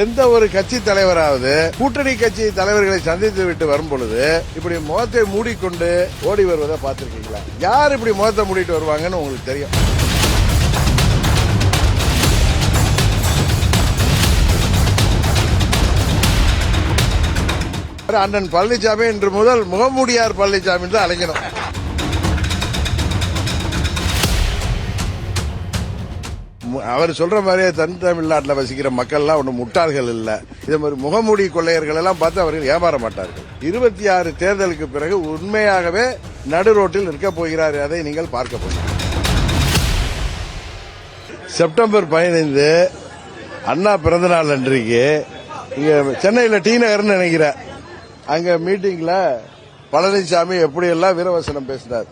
எந்த ஒரு கட்சி தலைவராவது கூட்டணி கட்சி தலைவர்களை சந்தித்து விட்டு வரும் பொழுது இப்படி முகத்தை மூடிக்கொண்டு ஓடி வருவதை பார்த்திருக்கீங்களா? யார் இப்படி முகத்தை மூடிட்டு வருவாங்கன்னு உங்களுக்கு தெரியும். அண்ணன் பழனிசாமி இன்று முதல் முகமூடியார் பழனிசாமி என்று அழைக்கணும். அவர் சொல்ற மாதிரியே தன் தமிழ்நாட்டில் வசிக்கிற மக்கள்லாம் ஒன்றும் முட்டாள்கள் இல்லை. இதே மாதிரி முகமூடி கொள்ளையர்கள் எல்லாம் பார்த்து அவர்கள் ஏமாற மாட்டார்கள். இருபத்தி ஆறு தேர்தலுக்கு பிறகு உண்மையாகவே நடு ரோட்டில் நிற்க போகிறார் அதை நீங்கள் பார்க்க போகிறீர்கள். செப்டம்பர் பதினைந்து அண்ணா பிறந்தநாள் அன்றைக்கு இங்கே சென்னையில் டி நகர்னு நினைக்கிறேன். அங்கே மீட்டிங்கில் பழனிசாமி எப்படியெல்லாம் வீரவசனம் பேசினார்.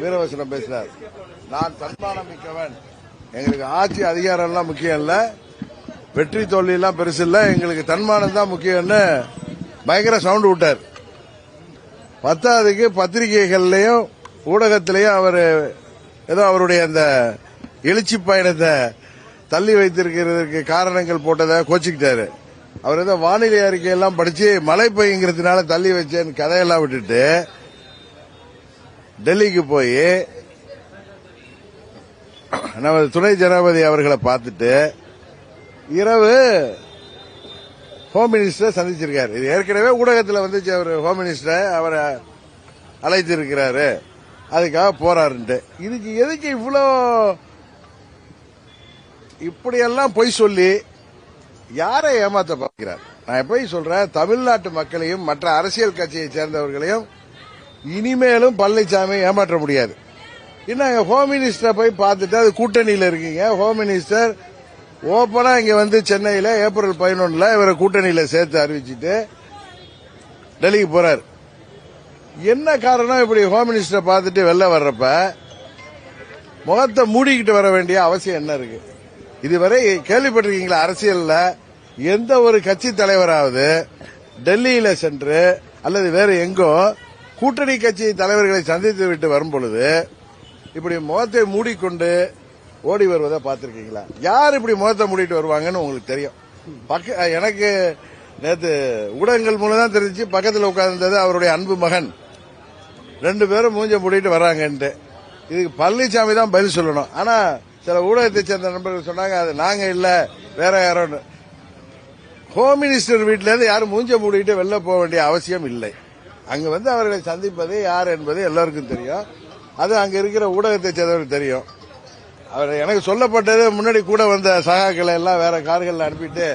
வீரவசனம் பேசினார். நான் தன்மானம் மிக்கவன். எங்களுக்கு ஆட்சி அதிகாரம் எல்லாம் முக்கியம் இல்ல வெற்றி தோல்வி எல்லாம் பெருசு இல்ல எங்களுக்கு தன்மானம் தான் முக்கியம்னு பயங்கர சவுண்ட் விட்டார். பத்தாவதுக்கு பத்திரிகைகள்லயும் ஊடகத்திலையும் அவர் ஏதோ அவருடைய அந்த எழுச்சி பயணத்தை தள்ளி வைத்திருக்கிறதுக்கு காரணங்கள் போட்டதை கோச்சிக்கிட்டாரு. அவர் ஏதோ வானிலை அறிக்கையெல்லாம் படிச்சு மழை பெய்யுங்கிறதுனால தள்ளி வச்சேன்னு கதையெல்லாம் விட்டுட்டு டெல்லிக்கு போய் நமது துணை ஜனாபதி அவர்களை பார்த்துட்டு இரவு ஹோம் மினிஸ்டரை சந்திச்சிருக்காரு. இது ஏற்கனவே ஊடகத்தில் வந்துச்சு அவர் ஹோம் மினிஸ்டரை அவரை அழைத்திருக்கிறாரு. அதுக்காக போறாருன்ட்டு. இதுக்கு எதுக்கு இவ்வளோ இப்படியெல்லாம் பொய் சொல்லி யாரை ஏமாத்த பார்க்கிறார்? நான் போய் சொல்றேன் தமிழ்நாட்டு மக்களையும் மற்ற அரசியல் கட்சியை சேர்ந்தவர்களையும் இனிமேலும் பழனிசாமி ஏமாற்ற முடியாது. என்ன ஹோம் மினிஸ்டரை போய் பார்த்துட்டு அது கூட்டணியில் இருக்கீங்க. ஹோம் மினிஸ்டர் ஓப்பனா இங்க வந்து சென்னையில் ஏப்ரல் பதினொன்னுல இவரை கூட்டணியில் சேர்த்து அறிவிச்சிட்டு டெல்லிக்கு போறாரு. என்ன காரணம் இப்படி ஹோம் மினிஸ்டரை பார்த்துட்டு வெளில வர்றப்ப? முகத்தை மூடிக்கிட்டு வர வேண்டிய அவசியம் என்ன இருக்கு? இதுவரை கேள்விப்பட்டிருக்கீங்களா அரசியல்ல? எந்த ஒரு கட்சி தலைவராவது டெல்லியில சென்று அல்லது வேற எங்கோ கூட்டணி கட்சி தலைவர்களை சந்தித்து விட்டு வரும்பொழுது இப்படி முகத்தை மூடிக்கொண்டு ஓடி வருவதை பார்த்திருக்கீங்களா? யார் இப்படி முகத்தை மூடிட்டு வருவாங்கன்னு உங்களுக்கு தெரியும். பக்க எனக்கு நேற்று ஊடகங்கள் மூலம் தான் தெரிஞ்சு பக்கத்தில் உட்கார்ந்தது அவருடைய அன்பு மகன். ரெண்டு பேரும் மூஞ்ச மூடிட்டு வர்றாங்கன்ட்டு இதுக்கு பழனிசாமி தான் பதில் சொல்லணும். ஆனா சில ஊடகத்தை சேர்ந்த நண்பர்கள் சொன்னாங்க அது நாங்க இல்ல வேற யாரோன்னு. ஹோம் மினிஸ்டர் வீட்டிலேருந்து யாரும் மூஞ்ச மூடிட்டு வெளில போக வேண்டிய அவசியம் இல்லை. அங்க வந்து அவர்களை சந்திப்பது யார் என்பது எல்லாருக்கும் தெரியும். அது அங்க இருக்கிற ஊடகத்தை சேர்ந்தவருக்கு தெரியும். அவர் எனக்கு சொல்லப்பட்டது முன்னாடி கூட வந்த சகாக்களை எல்லாம் வேற கார்களில் அனுப்பிட்டு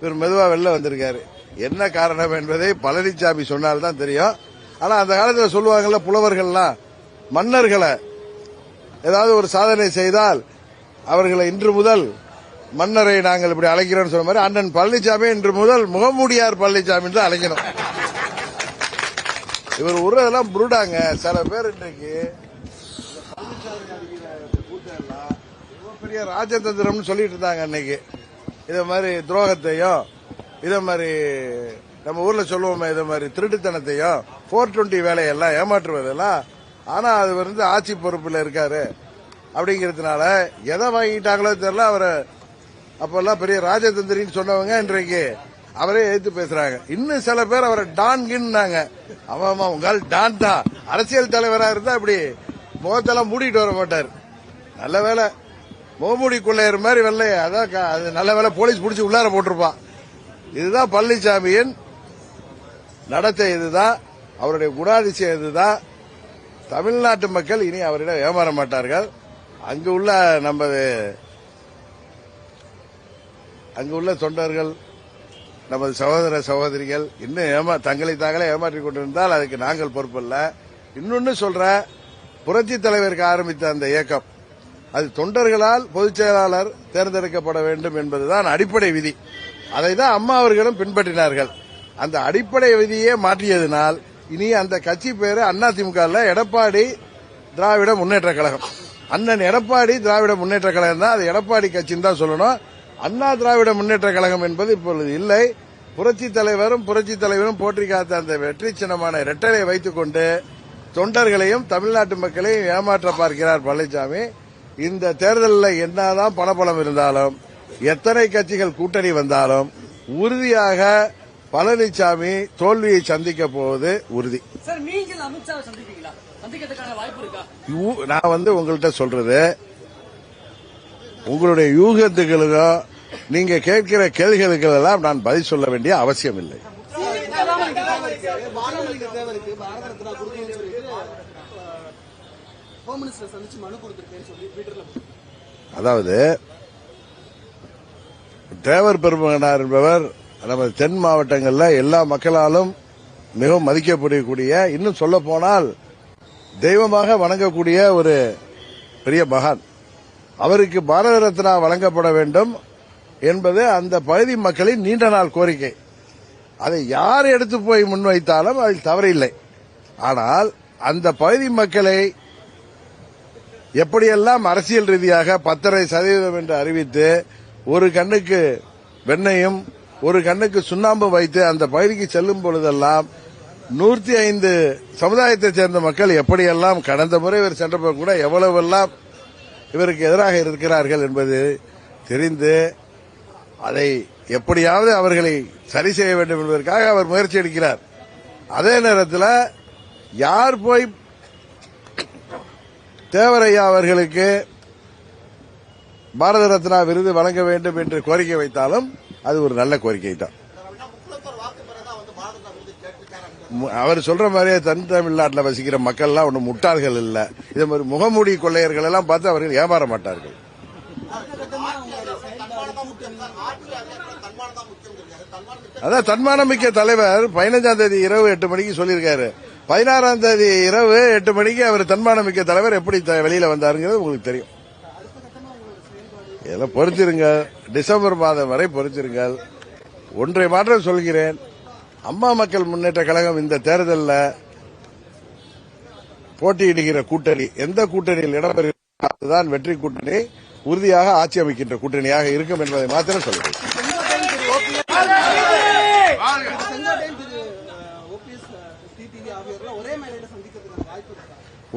இவர் மெதுவா வெளில வந்திருக்காரு. என்ன காரணம் என்பதை பழனிசாமி சொன்னால்தான் தெரியும். ஆனா அந்த காலத்தில் சொல்லுவாங்கல்ல புலவர்கள்லாம் மன்னர்களை ஏதாவது ஒரு சாதனை செய்தால் அவர்களை இன்று முதல் மன்னரை நாங்கள் இப்படி அழைக்கிறோம்னு சொன்ன மாதிரி அண்ணன் பழனிசாமி இன்று முதல் முகமூடியார் பழனிசாமி தான் அழைக்கணும். இவர் உருவதெல்லாம் புருடாங்க. சில பேர் இன்றைக்கு பெரிய ராஜதந்திரம்னு சொல்லிட்டு இருந்தாங்க அன்னைக்கு இதை மாதிரி துரோகத்தையும் இதை மாதிரி நம்ம ஊர்ல சொல்லுவோமே இதை மாதிரி திருட்டுத்தனத்தையும் போர் டுவெண்ட்டி வேலையெல்லாம் ஏமாற்றுவதெல்லாம். ஆனா அது வந்து ஆட்சி பொறுப்புல இருக்காரு. அப்படிங்கறதுனால எதை வாங்கிட்டாங்களோ தெரியல அவரை அப்பெல்லாம் பெரிய ராஜதந்திரின்னு சொன்னவங்க இன்றைக்கு. அவரே எதிர்த்து பேசுறாங்க. இன்னும் சில பேர் அவரை டான்கின்னாங்க. அவன் அவன் உங்கள் டான் தான். அரசியல் தலைவரா இருந்தா இப்படி முகத்தெல்லாம் மூடிட்டு வர மாட்டார். நல்ல வேலை முகமூடி கொள்ளையர் மாதிரி வெள்ளைய அதான் க- அது நல்ல வேலை போலீஸ் பிடிச்சி உள்ளார போட்டிருப்பான். இதுதான் பழனிசாமியின் நடத்தை இதுதான். அவருடைய குணாதிசயம் இதுதான். தமிழ்நாட்டு மக்கள் இனி அவரிடம் ஏமாற மாட்டார்கள். அங்கு உள்ள நமது அங்கு உள்ள தொண்டர்கள் நமது சகோதர சகோதரிகள் இன்னும் ஏமா தங்களை தாங்களே ஏமாற்றிக் கொண்டிருந்தால் அதுக்கு நாங்கள் பொறுப்பல்ல. இன்னொன்னு சொல்ற புரட்சி தலைவருக்கு ஆரம்பித்த அந்த இயக்கம் அது தொண்டர்களால் பொதுச் செயலாளர் தேர்ந்தெடுக்கப்பட வேண்டும் என்பதுதான் அடிப்படை விதி. அதை தான் அம்மா அவர்களும் பின்பற்றினார்கள். அந்த அடிப்படை விதியே மாற்றியதனால் இனி அந்த கட்சி பேரு அதிமுக எடப்பாடி திராவிட முன்னேற்ற கழகம். அண்ணன் எடப்பாடி திராவிட முன்னேற்ற கழகம் தான் அது எடப்பாடி கட்சின்னு தான் சொல்லணும். அண்ணா திராவிட முன்னேற்ற கழகம் என்பது இப்பொழுது இல்லை. புரட்சி தலைவரும் புரட்சி தலைவரும் போற்றி காத்த அந்த வெற்றி சின்னமான இரட்டலை வைத்துக் கொண்டு தொண்டர்களையும் தமிழ்நாட்டு மக்களையும் ஏமாற்ற பார்க்கிறார் பழனிசாமி இந்த தேர்தலில் என்னதான் பணபலம் இருந்தாலும் எத்தனை கட்சிகள் கூட்டணி வந்தாலும் உறுதியாக பழனிசாமி தோல்வியை சந்திக்க போவது உறுதி. நான் வந்து உங்கள்கிட்ட சொல்றது உங்களுடைய யூகத்துகளுக்கோ நீங்க கேட்கிற கேள்விகளுக்கு எல்லாம் நான் பதில் சொல்ல வேண்டிய அவசியம் இல்லை அதாவது தேவர் பெருமகனார் என்பவர் நமது தென் மாவட்டங்களில் எல்லா மக்களாலும் மிகவும் மதிக்கப்படக்கூடிய இன்னும் சொல்ல போனால் தெய்வமாக வணங்கக்கூடிய ஒரு பெரிய மகான். அவருக்கு பாரத ரத்னா வழங்கப்பட வேண்டும். என்பது அந்த பகுதி மக்களின் நீண்ட நாள் கோரிக்கை. அதை யார் எடுத்து போய் முன்வைத்தாலும் அதில் தவறில்லை. ஆனால் அந்த பகுதி மக்களை எப்படியெல்லாம் அரசியல் ரீதியாக பத்தரை சதவீதம் என்று அறிவித்து ஒரு கண்ணுக்கு வெண்ணையும் ஒரு கண்ணுக்கு சுண்ணாம்பு வைத்து அந்த பகுதிக்கு செல்லும் பொழுதெல்லாம் நூற்றி ஐந்து சமுதாயத்தைச் சேர்ந்த மக்கள் எப்படியெல்லாம் கடந்த முறை இவர் சென்றபோது கூட எவ்வளவெல்லாம் இவருக்கு எதிராக இருக்கிறார்கள் என்பது தெரிந்து அதை எப்படியாவது அவர்களை சரி செய்ய வேண்டும் என்பதற்காக அவர் முயற்சி எடுக்கிறார். அதே நேரத்தில் யார் போய் தேவரையா அவர்களுக்கு பாரத ரத்னா விருது வழங்க வேண்டும் என்று கோரிக்கை வைத்தாலும் அது ஒரு நல்ல கோரிக்கை தான். அவர் சொல்ற மாதிரியே தன் தமிழ்நாட்டில் வசிக்கிற மக்கள்லாம் ஒன்றும் முட்டாள்கள் இல்லை. இதே மாதிரி முகமூடி கொள்ளையர்கள் எல்லாம் பார்த்து அவர்கள் ஏமாற மாட்டார்கள். அதான் தன்மானமிக்க தலைவர் பதினஞ்சாம் தேதி இரவு எட்டு மணிக்கு சொல்லியிருக்காரு. பதினாறாம் தேதி இரவு எட்டு மணிக்கு அவர் தன்மானமிக்க தலைவர் எப்படி த- வெளியில வந்தாருங்கிறது உங்களுக்கு தெரியும். இதெல்லாம் பொறுத்திருங்க. டிசம்பர் மாதம் வரை பொறுத்திருங்கள் ஒன்றை மாற்றம் சொல்கிறேன். அம்மா மக்கள் முன்னேற்ற கழகம் இந்த தேர்தலில் போட்டியிடுகிற கூட்டணி. எந்த கூட்டணியில் இடம்பெறுகிறதோ அதுதான் வெற்றி கூட்டணி. உறுதியாக ஆட்சி அமைக்கின்ற கூட்டணியாக இருக்கும் என்பதை மாத்திரம் சொல்கிறேன்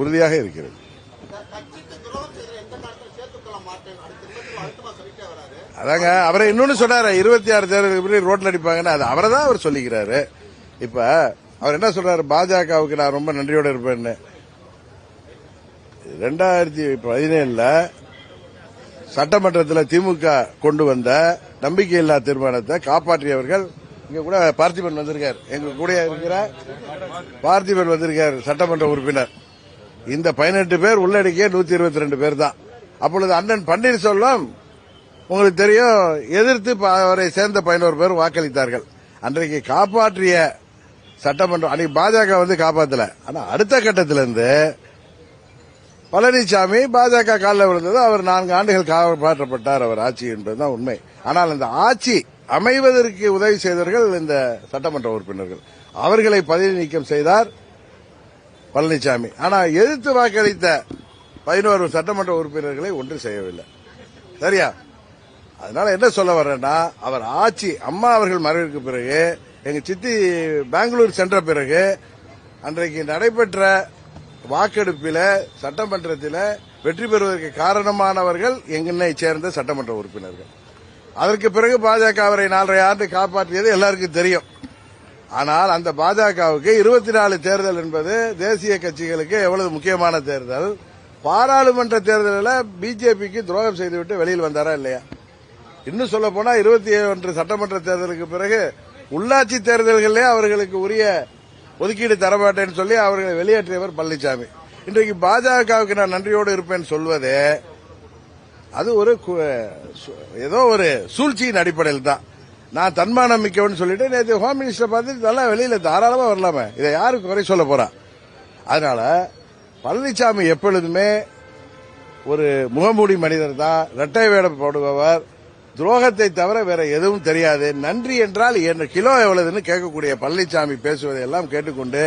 உறுதியாக இருக்கிறது. அதாங்க அவரை இன்னொன்னு சொன்னாரு இருபத்தி ஆறு தேர்தலுக்கு பிறகு ரோட்ல அடிப்பாங்கன்னு அது அவரை தான் அவர் சொல்லிக்கிறாரு. இப்ப அவர் என்ன சொல்றாரு பாஜகவுக்கு நான் ரொம்ப நன்றியோட இருப்பேன்னு. ரெண்டாயிரத்தி பதினேழுல சட்டமன்றத்தில் திமுக கொண்டு வந்த நம்பிக்கையில்லா தீர்மானத்தை காப்பாற்றியவர்கள் இங்க கூட பார்த்திபன் வந்திருக்கார். எங்க கூட இருக்கிற பார்த்திபன் வந்திருக்கார் சட்டமன்ற உறுப்பினர். இந்த பதினெட்டு பேர் உள்ளடக்கிய நூத்தி இருபத்தி ரெண்டு பேர் தான் அப்பொழுது அண்ணன் பன்னீர்செல்வம் உங்களுக்கு தெரியும் எதிர்த்து அவரை சேர்ந்த பதினோரு பேர் வாக்களித்தார்கள். அன்றைக்கு காப்பாற்றிய சட்டமன்றம் அன்னைக்கு பாஜக வந்து காப்பாத்தல. ஆனா அடுத்த கட்டத்திலிருந்து பழனிசாமி பாஜக காலில் விழுந்தது. அவர் நான்கு ஆண்டுகள் காப்பாற்றப்பட்டார் அவர் ஆட்சி என்பதுதான் உண்மை. ஆனால் அந்த ஆட்சி அமைவதற்கு உதவி செய்தவர்கள் இந்த சட்டமன்ற உறுப்பினர்கள். அவர்களை பதவி நீக்கம் செய்தார். பழனிசாமி ஆனா எதிர்த்து வாக்களித்த பதினோரு சட்டமன்ற உறுப்பினர்களை ஒன்று செய்யவில்லை. சரியா? அதனால என்ன சொல்ல வர்றேன்னா அவர் ஆட்சி அம்மா அவர்கள் மறைவுக்கு பிறகு எங்க சித்தி பெங்களூர் சென்ற பிறகு அன்றைக்கு நடைபெற்ற வாக்கெடுப்பில சட்டமன்றத்தில் வெற்றி பெறுவதற்கு காரணமானவர்கள் எங்கனை சேர்ந்த சட்டமன்ற உறுப்பினர்கள். அதற்கு பிறகு பாஜக அவரை நாலரை ஆண்டு காப்பாற்றியது எல்லாருக்கும் தெரியும். ஆனால் அந்த பாஜகவுக்கு இருபத்தி நாலு தேர்தல் என்பது தேசிய கட்சிகளுக்கு எவ்வளவு முக்கியமான தேர்தல்? பாராளுமன்ற தேர்தலில் பிஜேபிக்கு துரோகம் செய்துவிட்டு வெளியில் வந்தாரா இல்லையா? இன்னும் சொல்ல போனா இருபத்தி ஒன்று சட்டமன்ற தேர்தலுக்கு பிறகு உள்ளாட்சி தேர்தல்களிலே அவர்களுக்கு உரிய ஒதுக்கீடு தரமாட்டேன்னு சொல்லி அவர்களை வெளியேற்றியவர் பழனிசாமி இன்றைக்கு பாஜகவுக்கு நான் நன்றியோடு இருப்பேன் சொல்வதே அது ஒரு கு- ஏதோ ஒரு சூழ்ச்சியின் அடிப்படையில் தான் நான் தன்மானம் மிக்கவன் சொல்லிட்டு நேற்று ஹோம் மினிஸ்டர் பார்த்து நல்லா வெளியில தாராளமா வரலாமே. இதை யாரு குறை சொல்ல போறா? அதனால பழனிசாமி எப்பொழுதுமே ஒரு முகமூடி மனிதர் தான் இரட்டை வேடம் போடுபவர் துரோகத்தை தவிர வேற எதுவும் தெரியாது. நன்றி என்றால் என்ன கிலோ எவ்வளவுன்னு கேட்கக்கூடிய பழனிசாமி பேசுவதை எல்லாம் கேட்டுக்கொண்டு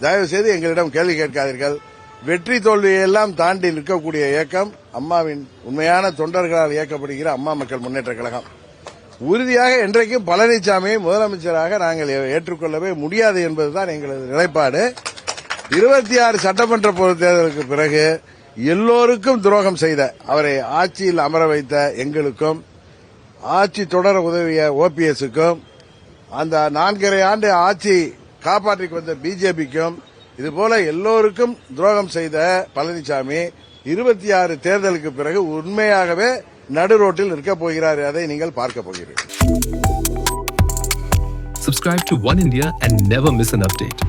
தயவு செய்து எங்களிடம் கேள்வி கேட்காதீர்கள். வெற்றி தோல்வியை எல்லாம் தாண்டி நிற்கக்கூடிய இயக்கம் அம்மாவின் உண்மையான தொண்டர்களால் இயக்கப்படுகிற அம்மா மக்கள் முன்னேற்ற கழகம். உறுதியாக இன்றைக்கும் பழனிசாமியை முதலமைச்சராக நாங்கள் ஏற்றுக்கொள்ளவே முடியாது என்பதுதான் எங்களது நிலைப்பாடு. இருபத்தி ஆறு சட்டமன்ற பொது தேர்தலுக்கு பிறகு எல்லோருக்கும் துரோகம் செய்த அவரை ஆட்சியில் அமர வைத்த எங்களுக்கும் ஆட்சி தொடர உதவிய ஓபிஎஸ்க்கும் அந்த நான்கரை ஆண்டு ஆட்சி காப்பாற்றிக் வந்த பிஜேபிக்கும் இதுபோல எல்லோருக்கும் துரோகம் செய்த பழனிசாமி இருபத்தி ஆறு தேர்தலுக்கு பிறகு உண்மையாகவே நடு ரோட்டில் நிற்கப் போகிறார் அதை நீங்கள் பார்க்க போகிறீர்கள் Subscribe to One India and never miss an update.